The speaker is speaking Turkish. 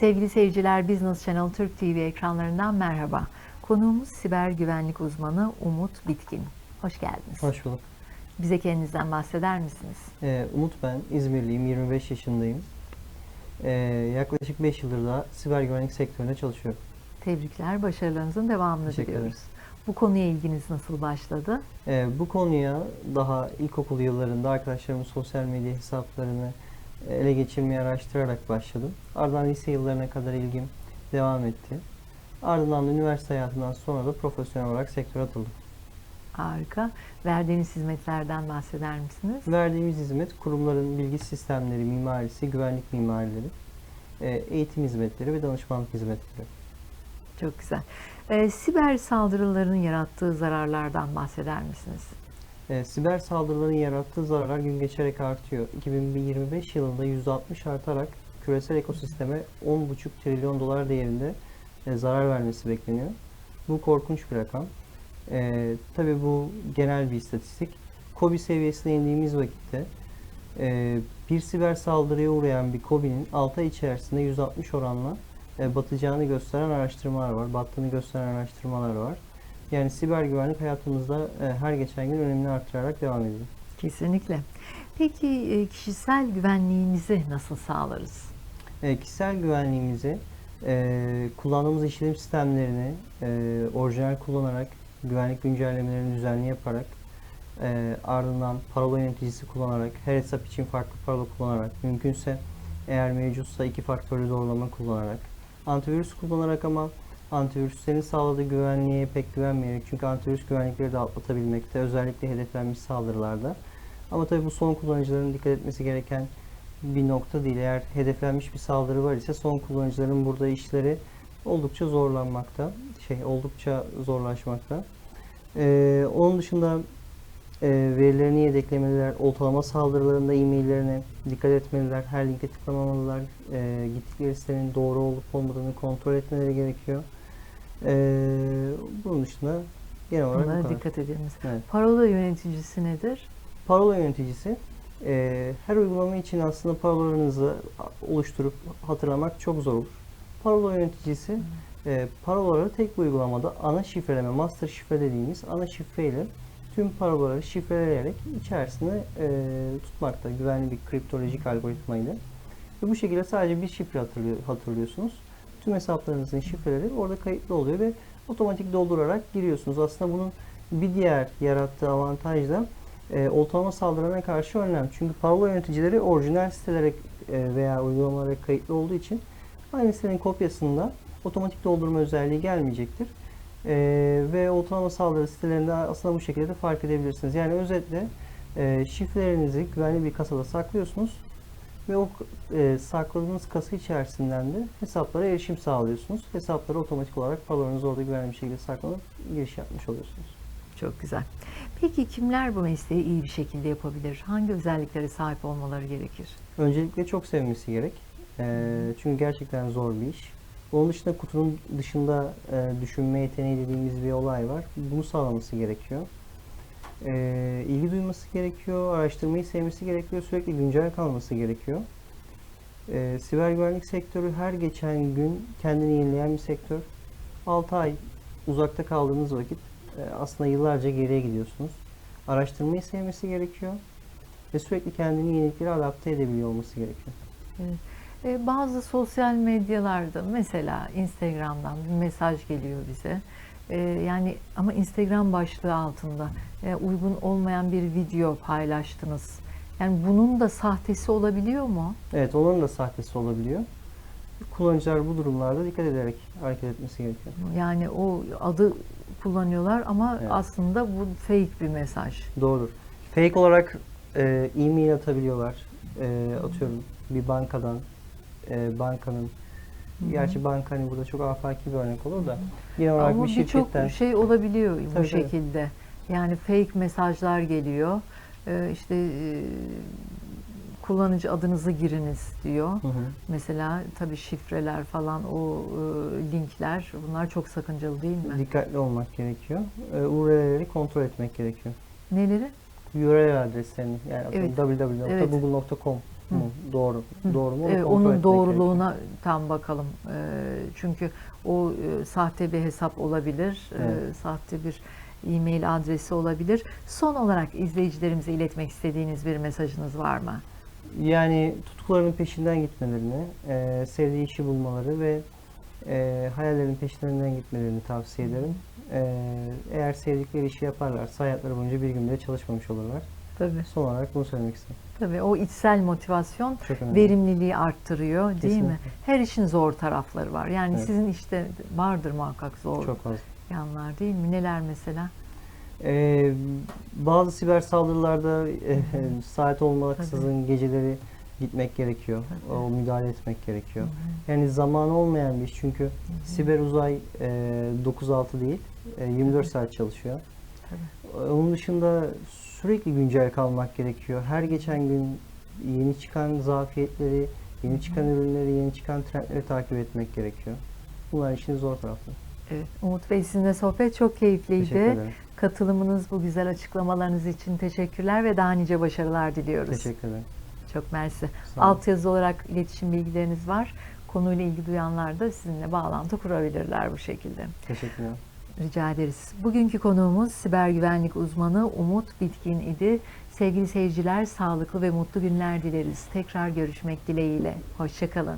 Sevgili seyirciler, Business Channel Türk TV ekranlarından merhaba. Konuğumuz siber güvenlik uzmanı Umut Bitkin. Hoş geldiniz. Hoş bulduk. Bize kendinizden bahseder misiniz? Ee, Umut ben, İzmirliyim, 25 yaşındayım. Ee, yaklaşık 5 yıldır da siber güvenlik sektöründe çalışıyorum. Tebrikler, başarılarınızın devamını diliyoruz. Bu konuya ilginiz nasıl başladı? Ee, bu konuya daha ilkokul yıllarında arkadaşlarımın sosyal medya hesaplarını ele geçirmeyi araştırarak başladım. Ardından lise yıllarına kadar ilgim devam etti. Ardından da üniversite hayatından sonra da profesyonel olarak sektöre atıldım. Harika. Verdiğiniz hizmetlerden bahseder misiniz? Verdiğimiz hizmet kurumların bilgi sistemleri, mimarisi, güvenlik mimarileri, e, eğitim hizmetleri ve danışmanlık hizmetleri. Çok güzel. Ee, siber saldırıların yarattığı zararlardan bahseder misiniz? E, siber saldırıların yarattığı zararlar gün geçerek artıyor. 2025 yılında %60 artarak küresel ekosisteme 10,5 trilyon dolar değerinde e, zarar vermesi bekleniyor. Bu korkunç bir rakam. E, tabii bu genel bir istatistik. COBI seviyesine indiğimiz vakitte e, bir siber saldırıya uğrayan bir COBI'nin 6 ay içerisinde 160 oranla e, batacağını gösteren araştırmalar var. Battığını gösteren araştırmalar var. Yani siber güvenlik hayatımızda e, her geçen gün önemini artırarak devam ediyor. Kesinlikle. Peki e, kişisel güvenliğimizi nasıl sağlarız? E, kişisel güvenliğimizi e, kullandığımız işletim sistemlerini e, orijinal kullanarak, güvenlik güncellemelerini düzenli yaparak, e, ardından parola yöneticisi kullanarak, her hesap için farklı parola kullanarak, mümkünse eğer mevcutsa iki faktörlü doğrulama kullanarak, antivirüs kullanarak ama antivirüslerin sağladığı güvenliğe pek güvenmeyerek çünkü antivirüs güvenlikleri de atlatabilmekte özellikle hedeflenmiş saldırılarda. Ama tabii bu son kullanıcıların dikkat etmesi gereken bir nokta değil. Eğer hedeflenmiş bir saldırı var ise son kullanıcıların burada işleri oldukça zorlanmakta. Şey oldukça zorlaşmakta. Ee, onun dışında e, verilerini yedeklemeliler, oltalama saldırılarında e-maillerine dikkat etmeliler, her linke tıklamamalılar, e, gittikleri sitenin doğru olup olmadığını kontrol etmeleri gerekiyor. E, bunun dışında genel olarak bu Bunlara kadar. dikkat ediniz. Evet. Parola yöneticisi nedir? Parola yöneticisi e, her uygulama için aslında parolalarınızı oluşturup hatırlamak çok zor olur. Parola yöneticisi e, parolaları tek bir uygulamada ana şifreleme, master şifre dediğimiz ana şifreyle tüm parolaları şifreleyerek içerisinde e, tutmakta güvenli bir kriptolojik algoritmayla. Ve bu şekilde sadece bir şifre hatırlıyor, hatırlıyorsunuz. Tüm hesaplarınızın şifreleri orada kayıtlı oluyor ve otomatik doldurarak giriyorsunuz. Aslında bunun bir diğer yarattığı avantaj da e, oltalama saldırılarına karşı önlem. Çünkü parola yöneticileri orijinal sitelere e, veya uygulamalara kayıtlı olduğu için aynı sitenin kopyasında otomatik doldurma özelliği gelmeyecektir. E, ve oltalama saldırı sitelerinde aslında bu şekilde de fark edebilirsiniz. Yani özetle e, şifrelerinizi güvenli bir kasada saklıyorsunuz ve o e, sakladığınız kasa içerisinden de hesaplara erişim sağlıyorsunuz. Hesaplara otomatik olarak parolanız orada güvenli bir şekilde saklanıp giriş yapmış oluyorsunuz. Çok güzel. Peki kimler bu mesleği iyi bir şekilde yapabilir? Hangi özelliklere sahip olmaları gerekir? Öncelikle çok sevmesi gerek. Ee, çünkü gerçekten zor bir iş. Onun dışında kutunun dışında e, düşünme yeteneği dediğimiz bir olay var. Bunu sağlaması gerekiyor. Ee, ilgi duyması gerekiyor, araştırmayı sevmesi gerekiyor, sürekli güncel kalması gerekiyor. Ee, siber güvenlik sektörü her geçen gün kendini yenileyen bir sektör. 6 ay uzakta kaldığınız vakit e, aslında yıllarca geriye gidiyorsunuz. Araştırmayı sevmesi gerekiyor ve sürekli kendini yeniliklere adapte edebiliyor olması gerekiyor. Ee, bazı sosyal medyalarda mesela Instagram'dan bir mesaj geliyor bize. Ee, yani ama Instagram başlığı altında e, uygun olmayan bir video paylaştınız. Yani bunun da sahtesi olabiliyor mu? Evet, onların da sahtesi olabiliyor. Kullanıcılar bu durumlarda dikkat ederek hareket etmesi gerekiyor. Yani o adı kullanıyorlar ama Evet. aslında bu fake bir mesaj. Doğrudur. Fake olarak e, e-mail atabiliyorlar. E, atıyorum bir bankadan, e, bankanın Gerçi banka hani burada çok afaki bir örnek olur da genel olarak Ama bir birçok şirketten şey olabiliyor bu Tabii, tabii. şekilde. Yani fake mesajlar geliyor. Ee, işte e, kullanıcı adınızı giriniz diyor. Hı hı. Mesela tabii şifreler falan o e, linkler bunlar çok sakıncalı değil mi? dikkatli olmak gerekiyor. E, URL'leri kontrol etmek gerekiyor. Neleri? URL adreslerini yani Evet. www.google.com mu? Doğru. Doğru mu? Onu kontrol onun doğruluğuna tam bakalım. Ee, çünkü o e, sahte bir hesap olabilir, e, Evet. sahte bir e-mail adresi olabilir. Son olarak izleyicilerimize iletmek istediğiniz bir mesajınız var mı? Yani tutkularının peşinden gitmelerini, e, sevdiği işi bulmaları ve e, hayallerin peşlerinden gitmelerini tavsiye ederim. E, eğer sevdikleri işi yaparlarsa hayatları boyunca bir gün bile çalışmamış olurlar. Tabii. Son olarak bunu söylemek istedim. Tabii o içsel motivasyon verimliliği arttırıyor değil mi? Her işin zor tarafları var. Yani Evet. sizin işte vardır muhakkak zor Çok fazla. yanlar değil mi? Neler mesela? Ee, bazı siber saldırılarda e, saat olmaksızın geceleri gitmek gerekiyor. Tabii. O müdahale etmek gerekiyor. Hı hı. Yani zamanı olmayan bir iş çünkü siber uzay e, 9-6 değil, e, 24 saat çalışıyor. Tabii. Onun dışında sürekli güncel kalmak gerekiyor. Her geçen gün yeni çıkan zafiyetleri, yeni çıkan ürünleri, yeni çıkan trendleri takip etmek gerekiyor. Bunlar işin zor tarafları. Evet. Umut Bey sizinle sohbet çok keyifliydi. Katılımınız, bu güzel açıklamalarınız için teşekkürler ve daha nice başarılar diliyoruz. Teşekkür ederim. Çok mersi. Altyazı olarak iletişim bilgileriniz var. Konuyla ilgi duyanlar da sizinle bağlantı kurabilirler bu şekilde. Teşekkür ederim. Rica ederiz. Bugünkü konuğumuz siber güvenlik uzmanı Umut Bitkin idi. Sevgili seyirciler, sağlıklı ve mutlu günler dileriz. Tekrar görüşmek dileğiyle. Hoşçakalın.